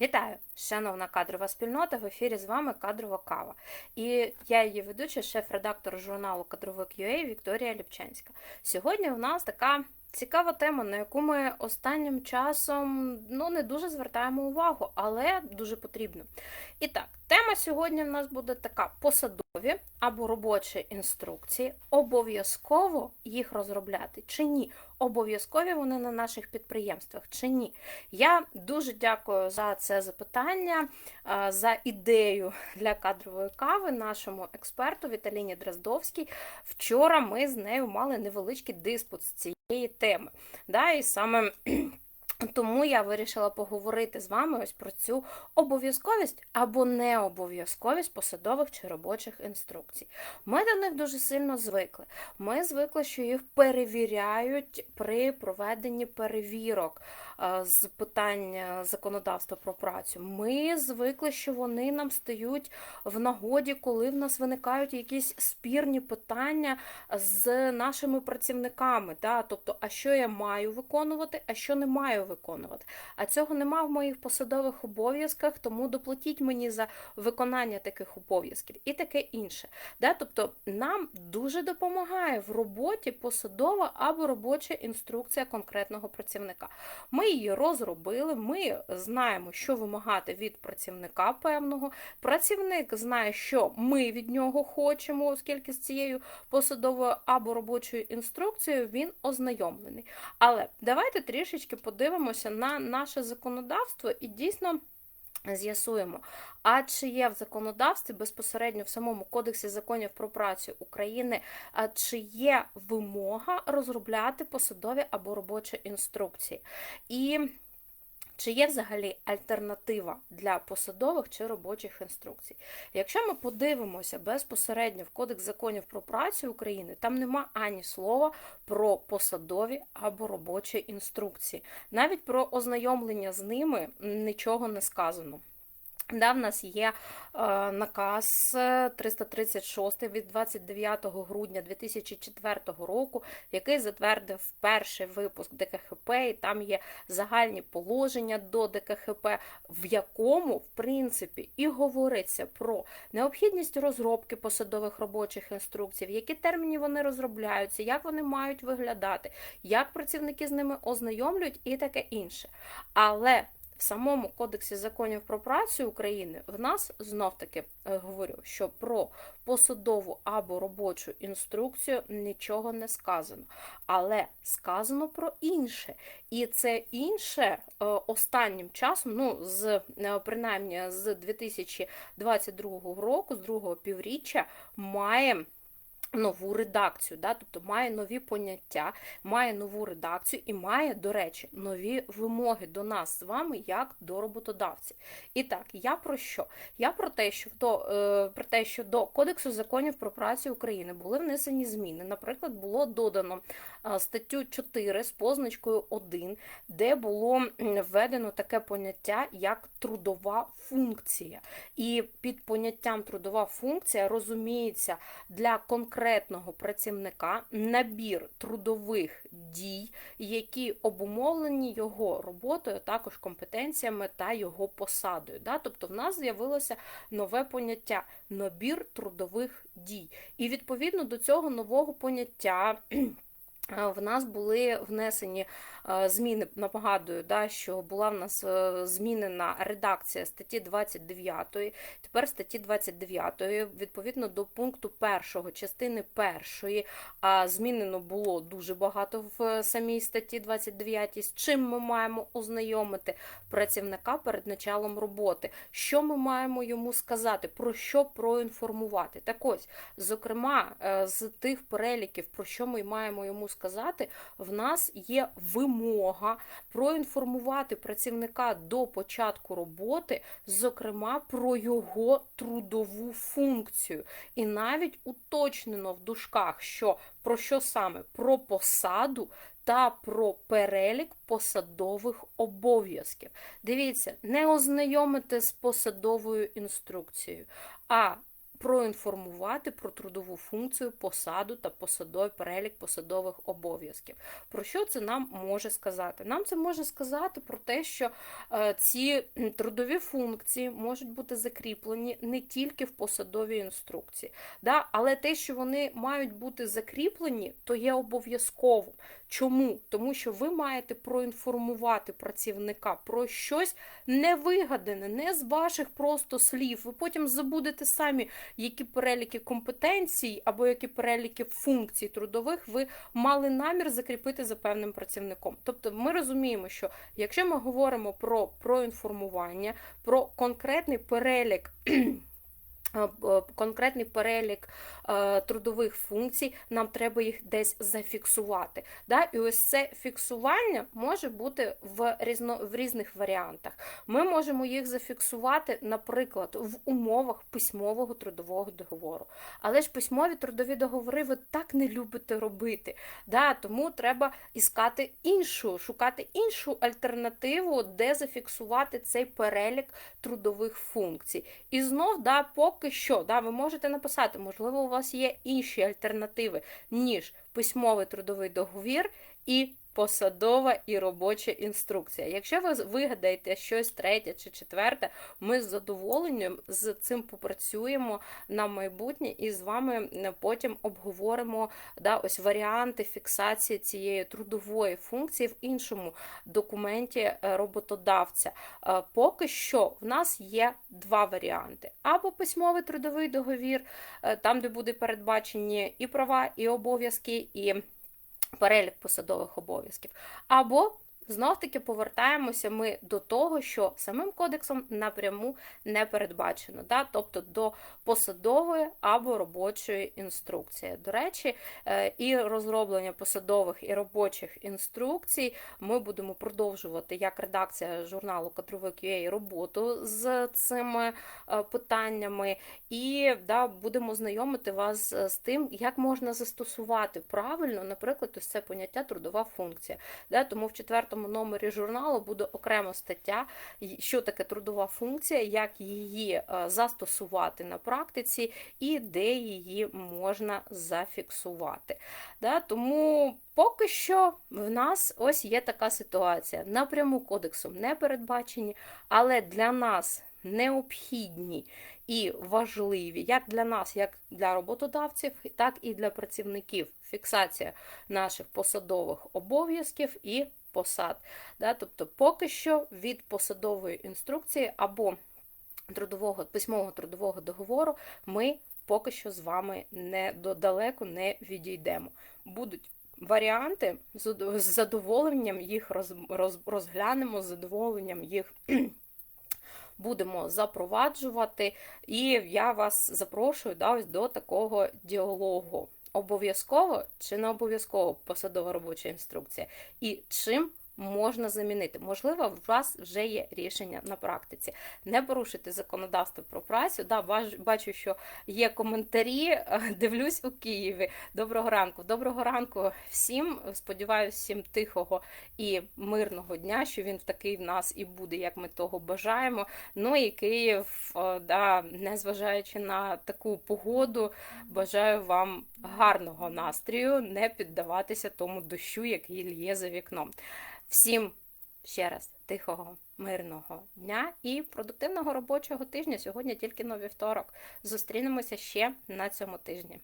Вітаю, шановна кадрова спільнота. В ефірі з вами кадрова кава. І я її ведуча, шеф-редактор журналу Кадровик.ua Вікторія Ліпчанська. Сьогодні у нас така цікава тема, на яку ми останнім часом ну, не дуже звертаємо увагу, але дуже потрібно. І так, тема сьогодні в нас буде така: посадові або робочі інструкції. Обов'язково їх розробляти чи ні? Обов'язкові вони на наших підприємствах чи ні? Я дуже дякую за це запитання, за ідею для кадрової кави нашому експерту Віталіні Дроздовській. Вчора ми з нею мали невеличкий диспут з цієї теми. Да, І саме тому я вирішила поговорити з вами ось про цю обов'язковість або необов'язковість посадових чи робочих інструкцій. Ми до них дуже сильно звикли. Ми звикли, що їх перевіряють при проведенні перевірок е, з питань законодавства про працю. Ми звикли, що вони нам стають в нагоді, коли в нас виникають якісь спірні питання з нашими працівниками. Тобто, а що я маю виконувати, а що не маю виконувати. А цього нема в моїх посадових обов'язках, тому доплатіть мені за виконання таких обов'язків і таке інше. Да? Тобто нам дуже допомагає в роботі посадова або робоча інструкція конкретного працівника. Ми її розробили, ми знаємо, що вимагати від працівника певного. Працівник знає, що ми від нього хочемо, оскільки з цією посадовою або робочою інструкцією він ознайомлений. Але давайте трішечки подивимося на наше законодавство і дійсно. З'ясуємо, а чи є в законодавстві безпосередньо в самому Кодексі законів про працю України, а чи є вимога розробляти посадові або робочі інструкції? І чи є взагалі альтернатива для посадових чи робочих інструкцій? Якщо ми подивимося безпосередньо в Кодекс законів про працю України, там нема ані слова про посадові або робочі інструкції. Навіть про ознайомлення з ними нічого не сказано. Да, в нас є е, наказ 336 від 29 грудня 2004 року, який затвердив перший випуск ДКХП, і там є загальні положення до ДКХП, в якому, в принципі, і говориться про необхідність розробки посадових робочих інструкцій, в які терміни вони розробляються, як вони мають виглядати, як працівники з ними ознайомлюють і таке інше. Але в самому Кодексі законів про працю України в нас знов-таки е, говорю, що про посадову або робочу інструкцію нічого не сказано. Але сказано про інше. І це інше е, останнім часом, ну, з е, принаймні з 2022 року, з другого півріччя, має нову редакцію, да? тобто має нові поняття, має нову редакцію і має, до речі, нові вимоги до нас з вами, як до роботодавців. І так, я про що? Я про те, що до, е, про те, що до Кодексу законів про працю України були внесені зміни. Наприклад, було додано е, статтю 4 з позначкою 1, де було введено таке поняття, як трудова функція. І під поняттям трудова функція розуміється для конкретного конкретного працівника набір трудових дій, які обумовлені його роботою, також компетенціями та його посадою. Да? Тобто в нас з'явилося нове поняття набір трудових дій. І відповідно до цього нового поняття. В нас були внесені зміни, нагадую, да, що була в нас е, змінена редакція статті 29, тепер статті 29, відповідно до пункту 1 частини 1, а змінено було дуже багато в самій статті 29, з чим ми маємо ознайомити працівника перед началом роботи, що ми маємо йому сказати, про що проінформувати. Так ось, зокрема, е, з тих переліків, про що ми маємо йому сказати, в нас є вимога проінформувати працівника до початку роботи, зокрема про його трудову функцію. І навіть уточнено в дужках, що про що саме? Про посаду. Та про перелік посадових обов'язків. Дивіться, не ознайомити з посадовою інструкцією, а проінформувати про трудову функцію, посаду та посадовий перелік посадових обов'язків. Про що це нам може сказати? Нам це може сказати про те, що е, ці трудові функції можуть бути закріплені не тільки в посадовій інструкції, да? але те, що вони мають бути закріплені, то є обов'язково. Чому? Тому що ви маєте проінформувати працівника про щось невигадане, не з ваших просто слів. Ви потім забудете самі, які переліки компетенцій або які переліки функцій трудових ви мали намір закріпити за певним працівником. Тобто ми розуміємо, що якщо ми говоримо про проінформування, про конкретний перелік. Е, конкретний перелік е, трудових функцій, нам треба їх десь зафіксувати. Да? І ось це фіксування може бути в різно, в різних варіантах. Ми можемо їх зафіксувати, наприклад, в умовах письмового трудового договору. Але ж письмові трудові договори ви так не любите робити. Да? Тому треба іскати іншу, шукати іншу альтернативу, де зафіксувати цей перелік трудових функцій. І знов, да, поки що, да, ви можете написати, можливо, у вас є інші альтернативи, ніж письмовий трудовий договір і посадова і робоча інструкція. Якщо ви вигадаєте щось третє чи четверте, ми з задоволенням з цим попрацюємо на майбутнє і з вами потім обговоримо да, ось варіанти фіксації цієї трудової функції в іншому документі е, роботодавця. Е, поки що в нас є два варіанти: або письмовий трудовий договір, е, там, де буде передбачені і права, і обов'язки, і перелік посадових обов'язків. Або Знов таки повертаємося ми до того, що самим кодексом напряму не передбачено, да? тобто до посадової або робочої інструкції. До речі, е, і розроблення посадових і робочих інструкцій ми будемо продовжувати як редакція журналу Кадровик QA роботу з цими е, питаннями, і да, будемо знайомити вас з тим, як можна застосувати правильно, наприклад, ось це поняття трудова функція. Да? Тому в четвертому номері журналу буде окрема стаття, що таке трудова функція, як її е, застосувати на практиці і де її можна зафіксувати. Тому поки що в нас ось є така ситуація. Напряму кодексом не передбачені, але для нас необхідні і важливі як для нас, як для роботодавців, так і для працівників. Фіксація наших посадових обов'язків і посад. Да? Тобто, поки що від посадової інструкції або трудового, письмового трудового договору ми поки що з вами не далеко не відійдемо. Будуть варіанти, з задоволенням їх роз, роз, розглянемо, з задоволенням їх. Будемо запроваджувати, і я вас запрошую да, ось до такого діалогу обов'язково чи не обов'язково посадова робоча інструкція, і чим можна замінити. Можливо, у вас вже є рішення на практиці. Не порушуйте законодавство про працю. Да, Бачу, що є коментарі. Дивлюсь у Києві. Доброго ранку. Доброго ранку всім. Сподіваюся, всім тихого і мирного дня, що він такий в нас і буде, як ми того бажаємо. Ну і Київ, да, незважаючи на таку погоду, бажаю вам гарного настрою, не піддаватися тому дощу, який лє за вікном. Всім ще раз тихого, мирного дня і продуктивного робочого тижня. Сьогодні тільки на вівторок. Зустрінемося ще на цьому тижні.